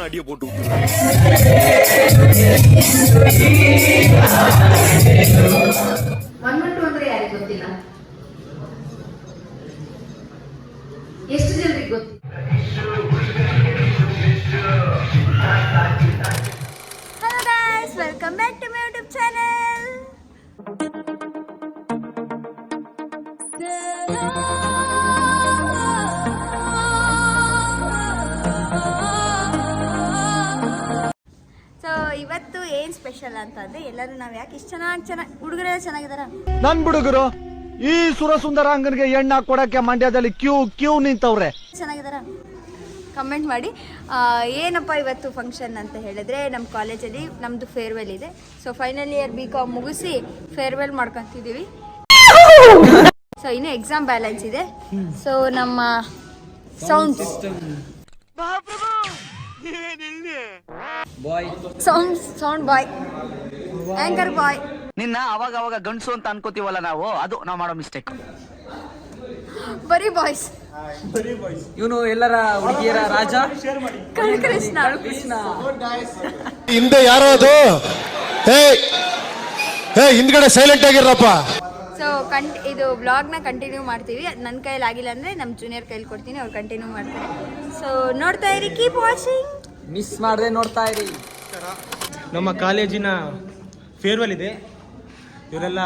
நான் அடியை போட்டு விட்டுருவேன் ಮನ್ಮಂಟು ಅಂದ್ರೆ ಯಾರಿಗೆ ಗೊತ್ತಿಲ್ಲ ಎಷ್ಟು ಜನರಿಗೆ ಗೊತ್ತಿಲ್ಲ hello guys welcome back to my YouTube channel ಏನು ಸ್ಪೆಷಲ್ ಅಂತಂದ್ರೆ ಎಲ್ಲರೂ ನಾವು ಯಾಕೆ ಇಷ್ಟು ಚೆನ್ನಾಗಿ ಚೆನ್ನಾಗಿ ಹುಡುಗರೇ ಚೆನ್ನಾಗಿದಾರ? ನನ್ ಹುಡುಗರು ಈ ಸುರಸುಂದರಾಂಗನ್ಗೆ ಎಣ್ಣ ಕೊಡಕ್ಕೆ ಮಂಡ್ಯದಲ್ಲಿ ಕ್ಯೂ ಕ್ಯೂ ನಿಂತವ್ರೆ. ಚೆನ್ನಾಗಿದಾರ? ಕಮೆಂಟ್ ಮಾಡಿ. ಏನಪ್ಪ ಇವತ್ತು ಫಂಕ್ಷನ್ ಅಂತ ಹೇಳಿದ್ರೆ ನಮ್ಮ ಕಾಲೇಜಲ್ಲಿ ನಮ್ಮದು ಫೇರ್ವೆಲ್ ಇದೆ. So final year B com ಮುಗಿಸಿ ಫೇರ್ವೆಲ್ ಮಾಡ್ಕೊತಿದ್ದೀವಿ ಸೊ ಇನ್ನು ಎಕ್ಸಾಮ್ ಬ್ಯಾಲೆನ್ಸ್ ಇದೆ. ಸೊ ನಮ್ಮ sounds sound sound boy anchor boy ನಿನ್ನ ಅವಾಗ ಅವಾಗ ಗಂಡಸು ಅಂತ ಅನ್ಕೋತೀವಲ್ಲ ನಾವು ಅದು ನಾವು ಮಾಡೋ ಮಿಸ್ಟೇಕ್ ಬರೀ ಬಾಯ್ಸ್ ಇವನು ಎಲ್ಲರ ಹುಡುಗಿಯರ ರಾಜ? ಕೃಷ್ಣ ಕೃಷ್ಣ ಹಿಂದೆ ಯಾರೋ ಅದು ಹೇ ಹೇ ಹಿಂದ್ಗಡೆ ಸೈಲೆಂಟ್ ಆಗಿರಪ್ಪ ಸೊ ಕಂಟ್ ಇದು ಬ್ಲಾಗ್ನ ಕಂಟಿನ್ಯೂ ಮಾಡ್ತೀವಿ. ನನ್ನ ಕೈಯಲ್ಲಿ ಆಗಿಲ್ಲ ಅಂದರೆ ನಮ್ಮ ಜೂನಿಯರ್ ಕೈಲಿ ಕೊಡ್ತೀನಿ ಅವ್ರು ಕಂಟಿನ್ಯೂ ಮಾಡ್ತಾರೆ. ಸೊ ನೋಡ್ತಾ ಇರಿ ಕೀಪ್ ವಾಚಿಂಗ್ ಮಿಸ್ ಮಾಡದೆ ನೋಡ್ತಾ ಇರಿ. ನಮ್ಮ ಕಾಲೇಜಿನ ಫೇರ್ವೆಲ್ ಇದೆ. ಇವರೆಲ್ಲ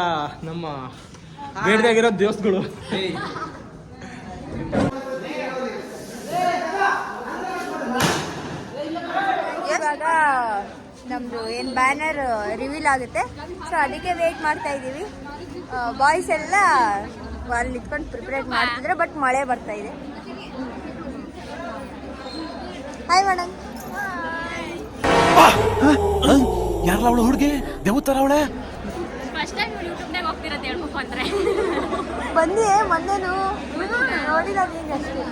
ನಮ್ಮ ಬೇಡದಾಗಿರೋ ದೋಸ್ತ್ಗಳು. ಇವಾಗ ನಮ್ಮದು ಏನು ಬ್ಯಾನರ್ ರಿವೀಲ್ ಆಗುತ್ತೆ. ಸೊ ಅದಕ್ಕೆ ವೇಟ್ ಮಾಡ್ತಾ ಇದ್ದೀವಿ. ಬಾಯ್ಸ್ ಎಲ್ಲ ಅಲ್ಲಿ ನಿಂತ್ಕೊಂಡು ಪ್ರಿಪೇರ್ ಮಾಡ್ತಿದ್ರೆ ಬಟ್ ಮಳೆ ಬರ್ತಾ ಇದೆ. ಹಾಯ್ ಮೇಡಮ್ ಯಾರಲ್ಲ ಅವಳು ಹುಡುಗಿ? ದೇವತರ ಅವಳೆ? ಬಂದಿ ಮೊನ್ನೆನು ನೋಡಿಲ್ಲ ನೀನು ಅಷ್ಟೇ.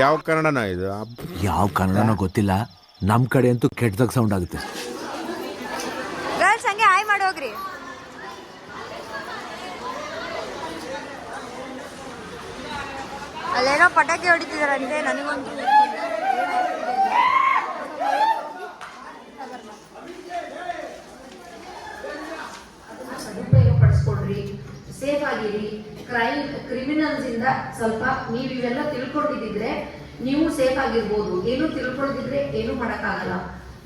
ಯಾವ ಕನ್ನಡನ ಇದು? ಯಾವ ಕನ್ನಡನೋ ಗೊತ್ತಿಲ್ಲ. ನಮ್ ಕಡೆ ಅಂತೂ ಕೆಟ್ಟದಾಗ ಸೌಂಡ್ ಆಗುತ್ತೆ. ಗರ್ಲ್ಸ್ ಹಂಗೆ ಹಾಯ್ ಮಾಡೋಗ್ರಿ ಅಲ್ಲೇನೋ ಪಟಾಕಿ ಹೊಡಿತಿದಾರಂತೆ ನನಗಂತೂ ಸೇಫ್ ಆಗಿರಿ. ಕ್ರೈಮ್ ಕ್ರಿಮಿನಲ್ಸ್ ಇಂದ ಸ್ವಲ್ಪ ನೀವು ಇವೆಲ್ಲ ತಿಳ್ಕೊಂಡಿದ್ರೆ ನೀವು ಸೇಫ್ ಆಗಿರ್ಬೋದು. ಏನು ತಿಳ್ಕೊಳ್ದಿದ್ರೆ ಏನು ಮಾಡಕ್ಕಾಗಲ್ಲ.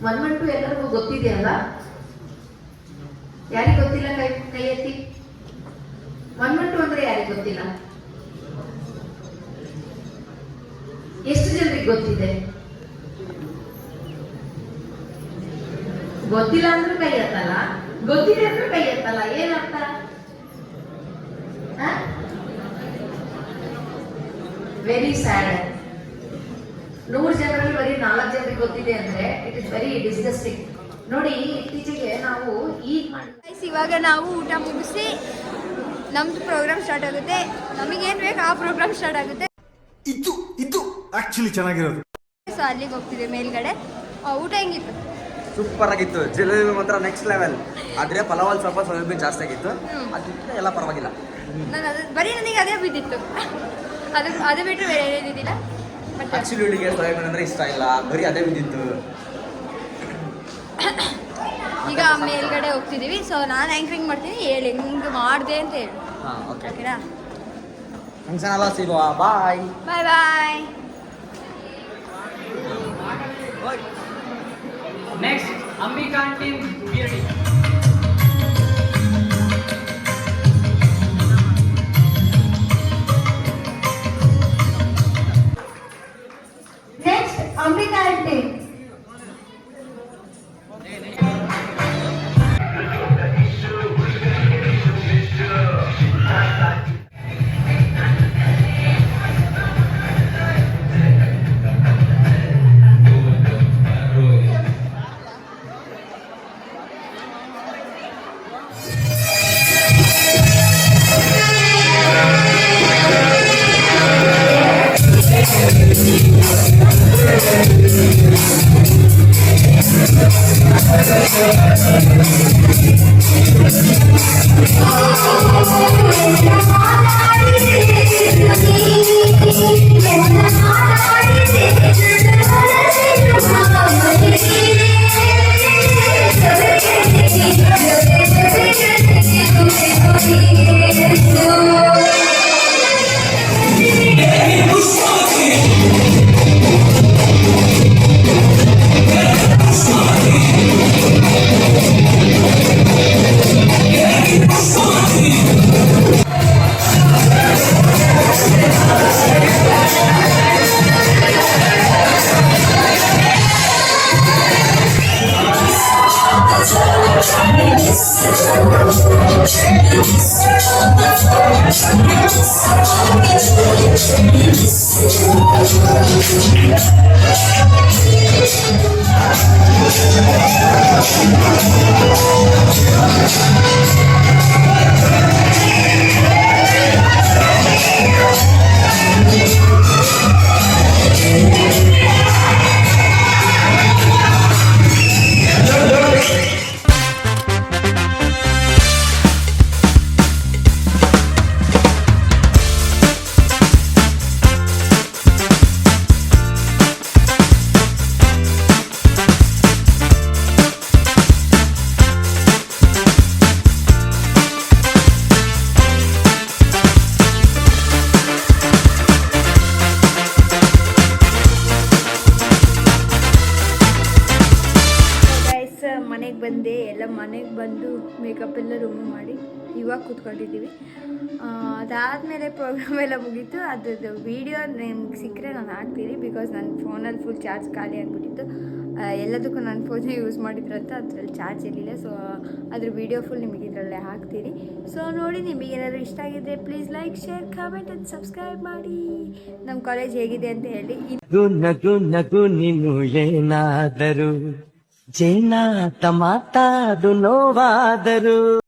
ಮನ್ಮಂಟು ಎಲ್ಲರಿಗೂ ಗೊತ್ತಿದೆಯಲ್ಲ ಯಾರಿಗೆ ಗೊತ್ತಿಲ್ಲ ಕೈ ಕೈ ಎತ್ತಿ? ಟು ಅಂದ್ರೆ ಯಾರಿಗೆ ಗೊತ್ತಿಲ್ಲ? ಎಷ್ಟು ಜನರಿಗೆ ಗೊತ್ತಿದೆ? ಗೊತ್ತಿಲ್ಲ ಅಂದ್ರೆ ಕೈ ಎತ್ತಲ್ಲ? ಗೊತ್ತಿದೆ ಅಂದ್ರೆ ಕೈ ಎತ್ತಲ್ಲ. ಏನರ್ಥ? ವೆರಿ ಸ್ಯಾಡ್ ನೂರು ಜನರಲ್ಲಿ ಬರೀ ನಾಲ್ಕು ಜನರಿಗೆ ಗೊತ್ತಿದೆ ಅಂದ್ರೆ ಇಟ್ ಇಸ್ ವೆರಿ ಡಿಸ್ಗಸ್ಟಿಂಗ್ ನೋಡಿ ಇತ್ತೀಚೆಗೆ ನಾವು ಈಗ ಇವಾಗ ನಾವು ಊಟ ಮುಗಿಸಿ ನಮ್ದು ಪ್ರೋಗ್ರಾಮ್ ಸ್ಟಾರ್ಟ್ ಆಗುತ್ತೆ. ನಮಗೇನು ಬೇಕು ಆ ಪ್ರೋಗ್ರಾಮ್ ಸ್ಟಾರ್ಟ್ ಆಗುತ್ತೆ. ಇದು ಇದು ಆಕ್ಚುಲಿ ಚೆನ್ನಾಗಿರೋದು. ಸೊ ಅಲ್ಲಿಗೆ ಹೋಗ್ತಿದೆ ಮೇಲ್ಗಡೆ. ಆ, ಊಟ ಹೆಂಗಿತ್ತು? ಸೂಪರ್ ಆಗಿತ್ತು. ಜಿಲೇಬಿ ಮಾತ್ರ ನೆಕ್ಸ್ಟ್ ಲೆವೆಲ್ ಆದ್ರೆ ಪಲಾವಲ್ ಸ್ವಲ್ಪ ಸ್ವಲ್ಪ ಜಾಸ್ತಿ ಆಗಿತ್ತು. ಅದಕ್ಕೆ ಎಲ್ಲ ಪರವಾಗಿಲ್ಲ. ನಾನು ಅದು ಬರೀ ನನಗೆ ಅದೇ ಬಿದ್ದಿತ್ತು. ಅದು ಅದು ಬಿಟ್ಟರೆ ಬೇರೆ ಏನಿದ್ದಿಲ್ಲ ಆಕ್ಚುಲಿ ಹುಡುಗಿಗೆ ಸೋಯಾಬೀನ್ ಅಂದ್ರೆ ಇಷ್ಟ ಇಲ್ಲ. ಬರೀ ಅದೇ ಬಿದ್ದಿತ್ತು. ಈಗ ಮೇಲ್ಗಡೆ ಹೋಗ್ತಿದೀವಿ. ಸೊ ನಾನು ಆ್ಯಂಕರಿಂಗ್ ಮಾಡ್ತೀನಿ. ಹೇಳಿ ಹೆಂಗೆ ಮಾಡಿದೆ ಅಂತ ಹೇಳಿ. ಹಾ ಓಕೆ ಓಕೆನಾ? ಫಂಕ್ಷನ್ ಎಲ್ಲ ಸಿಗುವ bye bye bye next Ambika team ಬಿರ್ಡಿ next ಬಂದು ಮೇಕಪ್ ಎಲ್ಲ ರಿಮೂವ್ ಮಾಡಿ ಇವಾಗ ಕೂತ್ಕೊಂಡಿದ್ದೀವಿ. ಅದಾದಮೇಲೆ ಪ್ರೋಗ್ರಾಮ್ ಎಲ್ಲ ಮುಗೀತು. ಅದ್ರದ್ದು ವೀಡಿಯೋ ನಿಮ್ಗೆ ಸಿಕ್ಕರೆ ನಾನು ಹಾಕ್ತೀನಿ ಬಿಕಾಸ್ ನನ್ನ ಫೋನಲ್ಲಿ ಫುಲ್ ಚಾರ್ಜ್ ಖಾಲಿ ಆಗಿಬಿಟ್ಟಿತ್ತು. ಎಲ್ಲದಕ್ಕೂ ನನ್ನ ಫೋನೇ ಯೂಸ್ ಮಾಡಿದ್ರಂತ ಅದ್ರಲ್ಲಿ ಚಾರ್ಜ್ ಇರಲಿಲ್ಲ. ಸೊ ಅದ್ರ ವೀಡಿಯೋ ಫುಲ್ ನಿಮಗೆ ಇದರಲ್ಲೇ ಹಾಕ್ತೀನಿ. ಸೊ ನೋಡಿ ನಿಮಗೆ ಏನಾದರೂ ಇಷ್ಟ ಆಗಿದ್ರೆ please like share comment and subscribe ಮಾಡಿ. ನಮ್ಮ ಕಾಲೇಜ್ ಹೇಗಿದೆ ಅಂತ ಹೇಳಿ. ನಗು ನಗು, ನೀನು ಏನಾದರೂ ಜೇನಾತ ಮಾತಾಡು ನೋವಾದರು